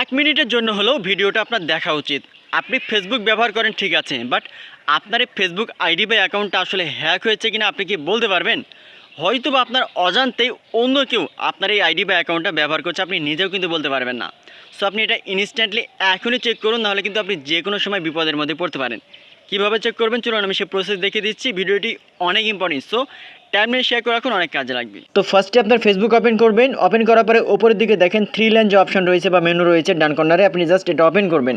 এক মিনিটের জন্য হলেও ভিডিওটা আপনার দেখা উচিত। আপনি ফেসবুক ব্যবহার করেন, ঠিক আছে বাট আপনার এই ফেসবুক আইডি বা অ্যাকাউন্টটা আসলে হ্যাক হয়েছে কিনা আপনি কি বলতে পারবেন? হয়তো বা আপনার অজান্তেই অন্য কেউ আপনার এই আইডি বা অ্যাকাউন্টটা ব্যবহার করছে, আপনি নিজেও কিন্তু বলতে পারবেন না। সো আপনি এটা ইনস্ট্যান্টলি এখনই চেক করুন, নাহলে কিন্তু আপনি যে কোনো সময় বিপদের মধ্যে পড়তে পারেন। কীভাবে চেক করবেন? চলুন আমি সে প্রসেস দেখিয়ে দিচ্ছি। ভিডিওটি অনেক ইম্পর্টেন্ট সো টাইম নিয়ে শেয়ার করে রাখুন, অনেক কাজে লাগবে। তো ফার্স্টে আপনার ফেসবুক ওপেন করবেন। ওপেন করার পরে ওপরের দিকে দেখেন থ্রি লাইন যে অপশন রয়েছে বা মেনু রয়েছে ডান কর্নারে আপনি জাস্ট এটা ওপেন করবেন।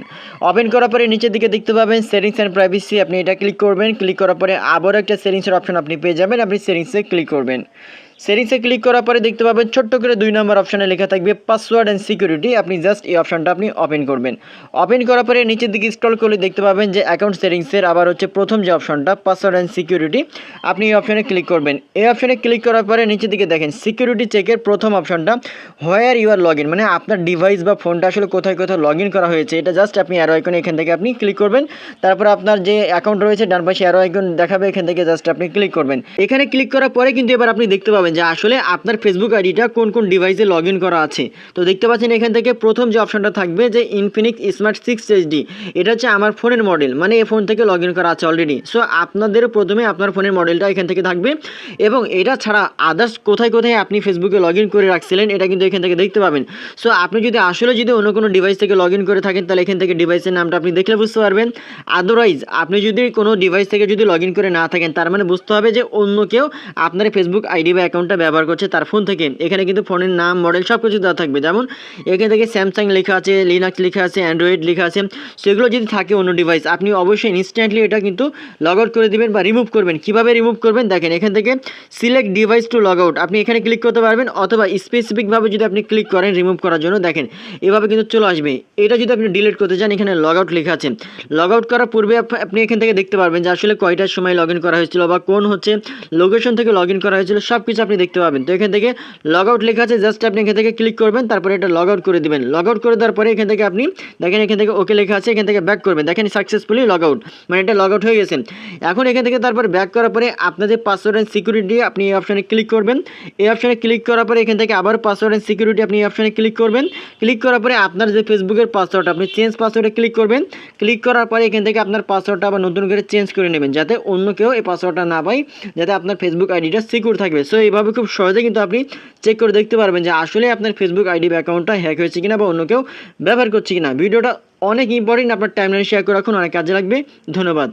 ওপেন করার পরে নিচের দিকে দেখতে পাবেন সেটিংস অ্যান্ড প্রাইভেসি আপনি এটা ক্লিক করবেন। ক্লিক করার পরে আবারও একটা সেটিংসের অপশন আপনি পেয়ে যাবেন, আপনি সেটিংসে ক্লিক করবেন। সেটিংসে ক্লিক করার পরে দেখতে পাবেন ছোট্ট করে দুই নম্বর অপশনে লেখা থাকবে পাসওয়ার্ড অ্যান্ড সিকিউরিটি আপনি জাস্ট এই অপশনটা আপনি ওপেন করবেন। ওপেন করার পরে নিচের দিকে স্ক্রল করলে দেখতে পাবেন যে অ্যাকাউন্ট সেটিংসের আবার হচ্ছে প্রথম যে অপশনটা পাসওয়ার্ড অ্যান্ড সিকিউরিটি আপনি এই অপশনে ক্লিক করবেন। এই অপশনে ক্লিক করার পরে নিচের দিকে দেখেন সিকিউরিটি চেকের প্রথম অপশনটা where you are log in মানে আপনার ডিভাইস বা ফোনটা আসলে কোথায় কোথায় লগ ইন করা হয়েছে, এটা জাস্ট আপনি অ্যারো আইকনে এখান থেকে আপনি ক্লিক করবেন। তারপর আপনার যে অ্যাকাউন্ট রয়েছে ডান পাশে অ্যারো আইকন দেখাবে, এখান থেকে জাস্ট আপনি ক্লিক করবেন। এখানে ক্লিক করার পরে কিন্তু এবার আপনি দেখতে পাবেন যে আসলে আপনার ফেসবুক আইডিটা কোন কোন ডিভাইসে লগ করা আছে। তো দেখতে পাচ্ছেন এখান থেকে প্রথম যে অপশনটা থাকবে যে ইনফিনিক্স স্মার্ট সিক্স এইচডি এটা হচ্ছে আমার ফোনের মডেল মানে এই ফোন থেকে লগ করা আছে অলরেডি সো আপনাদের প্রথমে আপনার ফোনের মডেলটা এখান থেকে থাকবে এবং এটা ছাড়া আদার্স কোথায় কোথায় আপনি ফেসবুকে লগ করে রাখছিলেন, এটা কিন্তু এখান থেকে দেখতে পাবেন। সো আপনি যদি আসলে যদি অন্য কোনো ডিভাইস থেকে লগ করে থাকেন, তাহলে এখান থেকে ডিভাইসের নামটা আপনি দেখলে বুঝতে পারবেন। আদারওয়াইজ আপনি যদি কোনো ডিভাইস থেকে যদি লগ করে না থাকেন, তার মানে বুঝতে হবে যে অন্য কেউ আপনার ফেসবুক আইডি বা অ্যাকাউন্টটা ব্যবহার করছে তার ফোন থেকে। এখানে কিন্তু ফোনের নাম মডেল সব কিছু দেওয়া থাকবে। যেমন এখান থেকে স্যামসাং লেখা আছে লিনাক্স লেখা আছে অ্যান্ড্রয়েড লেখা আছে সেগুলো যদি থাকে অন্য ডিভাইস আপনি অবশ্যই ইনস্ট্যান্টলি এটা কিন্তু লগ আউট করে দিবেন বা রিমুভ করবেন। কীভাবে রিমুভ করবেন? দেখেন, এখান থেকে select device to log out আপনি এখানে ক্লিক করতে পারবেন, অথবা স্পেসিফিকভাবে যদি আপনি ক্লিক করেন রিমুভ করার জন্য, দেখেন, এভাবে কিন্তু চলে আসবে। এটা যদি আপনি ডিলিট করতে চান, এখানে লগ আউট লেখা আছে। লগ আউট করার পূর্বে আপনি এখান থেকে দেখতে পারবেন যে আসলে কয়টার সময় লগ করা হয়েছিল বা কোন হচ্ছে লোকেশন থেকে লগ করা হয়েছিল সব কিছু আপনি দেখতে পাবেন। তো এখান থেকে লগ আউট লেখা আছে জাস্ট আপনি এখান থেকে ক্লিক করবেন, তারপরে এটা লগ আউট করে দিবেন। লগ আউট করে দেওয়ার পরে এখান থেকে আপনি দেখেন এখান থেকে ওকে লেখা আছে, এখান থেকে ব্যাক করবেন। দেখেন সাকসেসফুলি লগ আউট মানে এটা লগ আউট হয়ে গেছে। এখন এখান থেকে তারপর ব্যাক করার পরে আপনাদের পাসওয়ার্ড অ্যান্ড সিকিউরিটি আপনি এই অপশানে ক্লিক করবেন। এই অপশানে ক্লিক করার পরে এখান থেকে আবার পাসওয়ার্ড অ্যান্ড সিকিউরিটি আপনি এই অপশানে ক্লিক করবেন। ক্লিক করার পরে আপনার যে ফেসবুকের পাসওয়ার্ড আপনি চেঞ্জ পাসওয়ার্ডে ক্লিক করবেন। ক্লিক করার পরে এখান থেকে আপনার পাসওয়ার্ডটা আবার নতুন করে চেঞ্জ করে নেবেন, যাতে অন্য কেউ এই পাসওয়ার্ডটা না পায়, যাতে আপনার ফেসবুক আইডিটা সিকিউর থাকবে। সো এইভাবে খুব সহজে কিন্তু আপনি চেক করে দেখতে পারবেন যে আসলে আপনার ফেসবুক আইডি বা অ্যাকাউন্টটা হ্যাক হয়েছে কিনা বা অন্য কেউ ব্যবহার করছে কিনা। ভিডিওটা অনেক ইম্পর্টেন্ট আপনার টাইমলাইন শেয়ার করে রাখুন, অনেক কাজে লাগবে। ধন্যবাদ।